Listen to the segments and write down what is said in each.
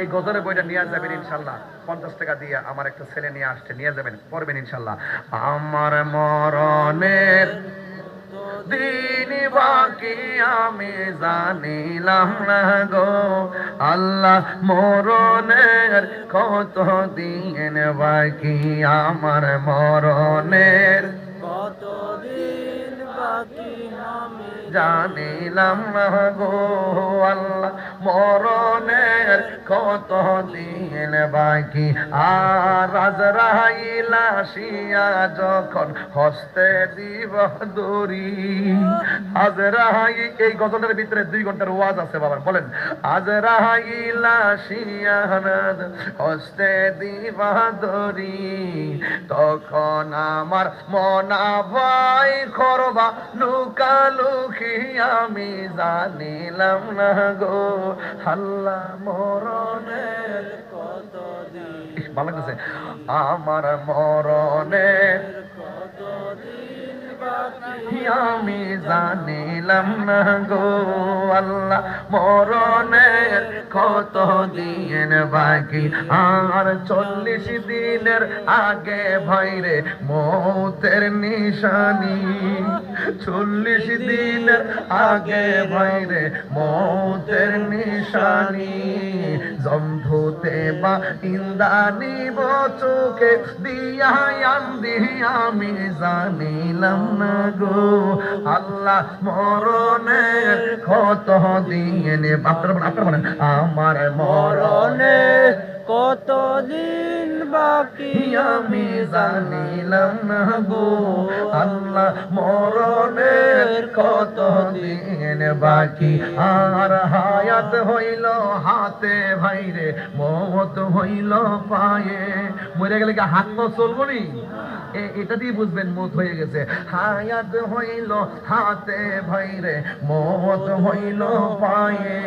এই গজলের বইটা নিয়ে যাবেন ইনশাল্লাহ। পঞ্চাশ টাকা দিয়ে আমার একটা ছেলে নিয়ে আসছে, নিয়ে যাবেন, পড়বেন ইনশাল্লাহ। আমার মরণের দিন বাকি আমি জানিলাম না গো। আল্লাহ মরণের কত দিন বাকি আমার মরণের কতদিন বাকি আমি জানিলাম না গো আল্লাহ, মরণের কত দিন বাকি। আর আজরাইল আসিয়া যখন হস্তে দিব দড়ি আজরাই এই গজলের ভিতরে দুই ঘণ্টার ওয়াজ আছে বাবার বলেন। আজরাইল আসিয়া হস্তে দিব দড়ি, তখন আমার মনা ভাই করবা লুকালুকি আমি জানিলাম না গো। হাল্লা মরণের কত ভালো আমার মরণের বাকি আমি জানিলাম না গো আল্লাহ? মরণের কত দিন বাকি। আর চল্লিশ দিনের আগে ভাইরে মৌতের নিশানি। চল্লিশ দিনের আগে ভাইরে মৌতের নিশানি। জন্ধুতে বা ইন্দানি চোখে দিয়া আমি জানিলাম না গো আল্লাহ মরণের কত দিন আপনারা আপনারা বলেন আমার মরনে মরণে কতদিন বাকি আমি জানিলাম না গো। আল্লাহ মরণের কত দিন বাকি? আর হায়াত হইল হাতে ভাইরে মত হইল পায়ে। মরে গেলে কি হাত পা চলবো নি? এটা দিয়ে বুঝবেন, মত হয়ে গেছে। হায়াত হইল হাতে ভাইরে মত হইল পায়ে।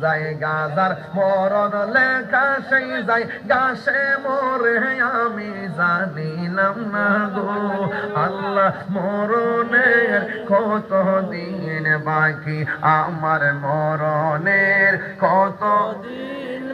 কোন গাজার মরণ লেখা, সেই যাই গাছে মরে আমি জানিলাম না গো। আল্লাহ মরণের কত দিন বাকি? আমার মরণের কত দিন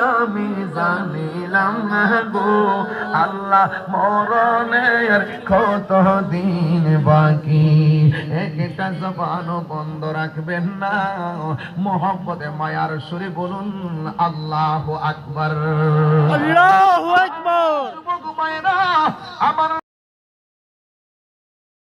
আমি জানিলাম গো আল্লাহ মরণের কত দিন বাকি? একটা জবান বন্ধ রাখবেন না। মোহাম্মদে মায়ার সুরে বলুন আল্লাহ আকবার। আল্লাহ আকবর। আমার